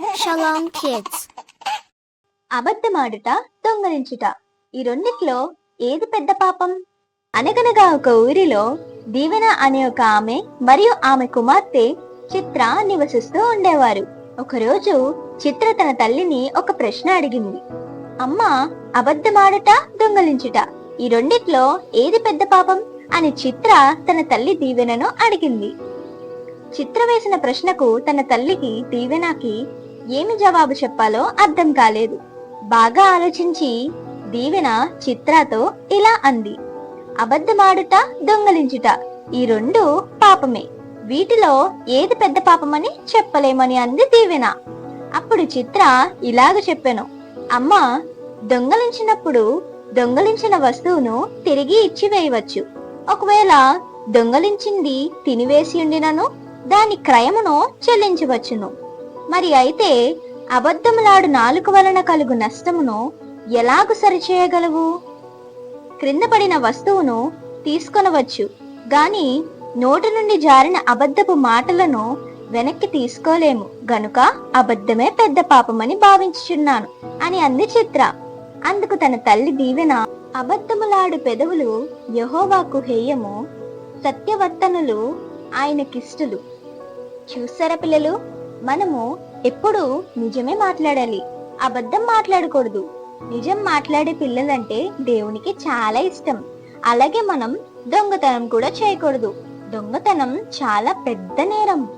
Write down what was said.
Shalom kids అబద్ధమాడుట దొంగలించుట. ఈ రెండిట్లో ఏది పెద్ద పాపం? అనగనగా ఒక ఊరిలో దీవెన అనే ఒక ఆమె మరియు ఆమె కుమార్తె చిత్ర నివసిస్తూ ఉండేవారు. ఒకరోజు చిత్ర తన తల్లిని ఒక ప్రశ్న అడిగింది. అమ్మ అబద్ధమాడుట దొంగలించుట. ఈ రెండిట్లో ఏది పెద్ద పాపం? అని చిత్ర తన తల్లి దీవెనను అడిగింది. చిత్ర వేసిన ప్రశ్నకు తన తల్లికి దీవెనకి ఏమి జవాబు చెప్పాలో అర్థం కాలేదు. బాగా ఆలోచించి దీవెన చిత్రతో ఇలా అంది. అబద్ధమాడుట దొంగలించుట ఈ రెండు పాపమే. వీటిలో ఏది పెద్ద పాపమని చెప్పలేమని అంది దీవెన. అప్పుడు చిత్ర ఇలాగ చెప్పాను. అమ్మ దొంగలించినప్పుడు దొంగలించిన వస్తువును తిరిగి ఇచ్చివేయవచ్చు ఒకవేళ దొంగలించింది తినివేసి ఉండినను దాని క్రయమును చెల్లించవచ్చును. మరి అయితే అబద్ధములాడు నాలుక వలన కలుగు నష్టమును ఎలాగు సరిచేయగలవు? క్రింద పడిన వస్తువును తీసుకొనవచ్చు గాని నోటి నుండి జారిన అబద్ధపు మాటలను వెనక్కి తీసుకోలేము. గనుక అబద్ధమే పెద్ద పాపమని భావించుచున్నాను అని అంది చిత్ర. అందుకు తన తల్లి దీవెన అబద్ధములాడు పెదవులు యహోవాకు హేయము సత్యవర్తనులు ఆయనకిష్టులు. చూసారా పిల్లలు? మనము ఎప్పుడు నిజమే మాట్లాడాలి. అబద్ధం మాట్లాడకూడదు. నిజం మాట్లాడే పిల్లలంటే దేవునికి చాలా ఇష్టం. అలాగే మనం దొంగతనం కూడా చేయకూడదు. దొంగతనం చాలా పెద్ద నేరం.